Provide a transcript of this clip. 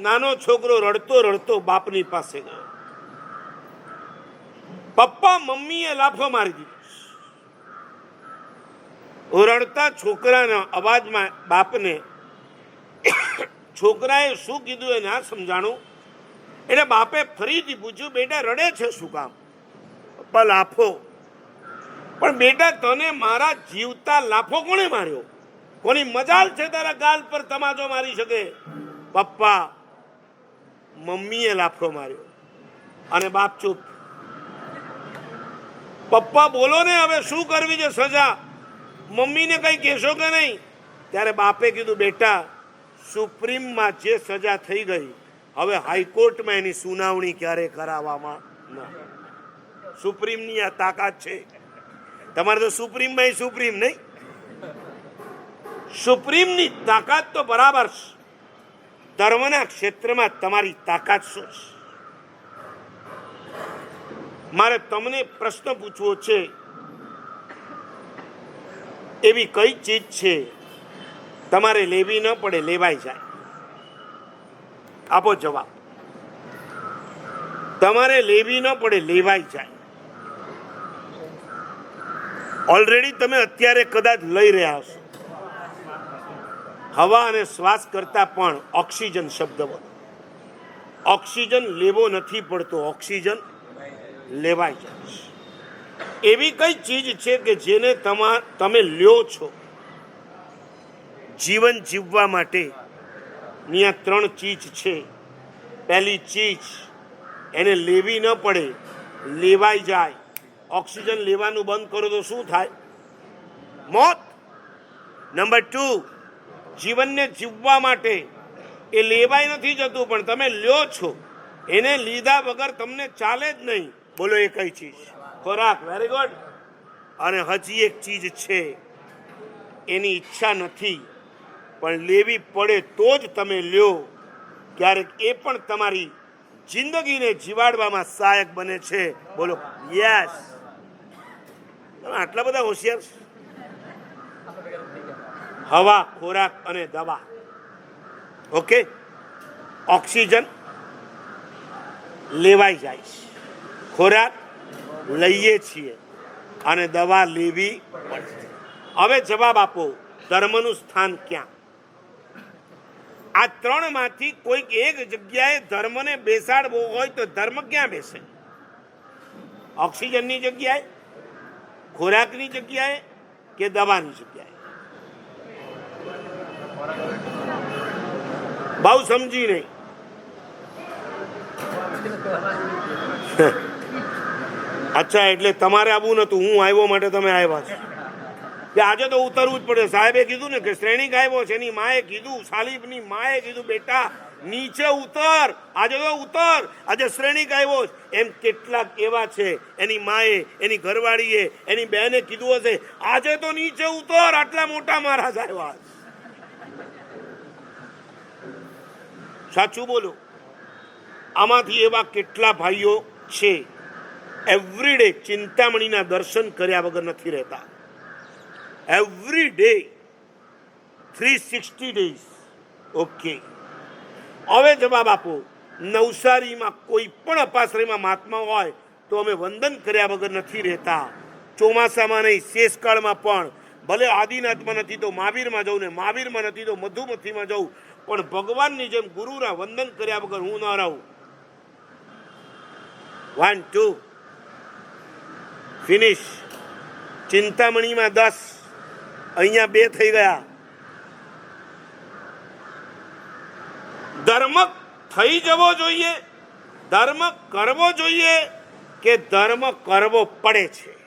નાનો છોકરો રડતો રડતો બાપની પાસે ગયો. પપ્પા મમ્મીએ લાફો મારી દીધો. રડતા છોકરાના અવાજમાં બાપને છોકરાએ શું કીધું એ ના સમજાણું? એટલે બાપે ફરીથી પૂછ્યું, બેટા, રડે છે શું કામ? પપ્પા, લાફો. પણ બેટા, તને મારા જીવતા લાફો કોણે માર્યો? કોની મજાલ છે તારા ગાલ પર તમાચો મારી શકે? પપ્પા મમ્મીએ લાફો માર્યો અને બાપ ચૂપ. પપ્પા, બોલો ને હવે શું કરવી છે સજા? મમ્મીને કંઈ કહેશો કે નહીં? ત્યારે બાપે કીધું, બેટા, સુપ્રીમમાં જે સજા થઈ ગઈ, હવે હાઈકોર્ટમાં એની સુનાવણી ક્યારે કરાવવામાં ન સુપ્રીમની આ તાકાત છે. તમારે તો સુપ્રીમમાં સુપ્રીમ નહીં? સુપ્રીમની તાકાત તો બરાબર છે. ધર્મના ક્ષેત્રમાં તમારી તાકાત શું છે? મારે તમને પ્રશ્ન પૂછવો છે. એવી કઈ ચીજ છે? તમારે લેવી ન પડે લેવાઈ જાય. આપો જવાબ. તમારે લેવી ન પડે લેવાઈ જાય. ઓલરેડી તમે અત્યારે કદાચ લઈ રહ્યા છો હવા અને શ્વાસ કરતા પણ ઓક્સિજન શબ્દ ઓક્સિજન લેવો નથી પડતો, ઓક્સિજન લેવાઈ જાય છે. એવી કઈ ચીજ છે કે જેને તમા, તમે લ્યો છો? જીવન જીવવા માટે ત્યાં ત્રણ ચીજ છે. પહેલી ચીજ, એને લેવી ન પડે લેવાઈ જાય. ઓક્સિજન લેવાનું બંધ કરો તો શું થાય? મોત. નંબર ટુ જીવનને જીવવા માટે એ લેવાય નથી જતું, પણ તમે લ્યો છો. એને લીધા વગર તમને ચાલે જ નહીં. બોલો એ કઈ ચીજ? ખોરાક. વેરી ગુડ અને હજી એક ચીજ છે. એની ઈચ્છા નથી, પણ લેવી પડે તો જ તમે લ્યો. ક્યારેક એ પણ તમારી જિંદગીને જીવાડવામાં સહાયક બને છે. બોલો. યસ તમે આટલા બધા હોશિયાર હવા, ખોરાક અને દવા. ઓકે? ઓક્સિજન લેવાઈ જાય છે. ખોરાક લઈએ છીએ અને દવા લેવી પડશે. હવે જવાબ આપો, ધર્મનું સ્થાન ક્યાં? આ ત્રણમાંથી કોઈક એક જગ્યાએ ધર્મને બેસાડવો હોય તો ધર્મ ક્યાં બેસે? ઓક્સિજનની જગ્યાએ, ખોરાકની જગ્યાએ કે દવાની જગ્યાએ? બહુ સમજી નહીં. અચ્છા, એટલે તમારે આવવું નતું હું આવ્યો માટે તમે આવ્યા છો. આજે તો ઉતરવું જ પડે. સાહેબે કીધું ને કે શ્રેણીક આવ્યો છે, એની માએ કીધું, સાલીબની માએ કીધું, બેટા, નીચે ઉતર. આજે તો ઉતર. આજે શ્રેણીક આવ્યો એમ કેટલાક એવા છે. એની માએ, એની ઘરવાળીએ, એની બહેને કીધું હશે, આજે તો નીચે ઉતર. આટલા મોટા મહારાજ આવ્યા સાચું બોલો. આમાંથી એવા કેટલા ભાઈઓ છે? એવરીડે ચિંતામણીના દર્શન કર્યા વગર નથી રહેતા. Every day three sixty days okay હવે જવાબ આપો. નવસારીમાં કોઈ પણ અપાશ્રયમાં મહાત્મા હોય તો અમે વંદન કર્યા વગર નથી રહેતા. ચોમાસામાં નહીં, શેષકાળમાં પણ. ભલે આદિનાથમાં નથી તો મહાવીરમાં જવું ને, મહાવીરમાં નથી તો મધુમતીમાં જવું પણ ભગવાનની જેમ ગુરુના વંદન કર્યા વગર હું ન રહું. વન ટુ ફિનિશ ચિંતામણીમાં દસ. અહીંયા બે થઈ ગયા. ધર્મ થઈ જવો જોઈએ. ધર્મ કરવો જોઈએ કે ધર્મ કરવો પડે છે?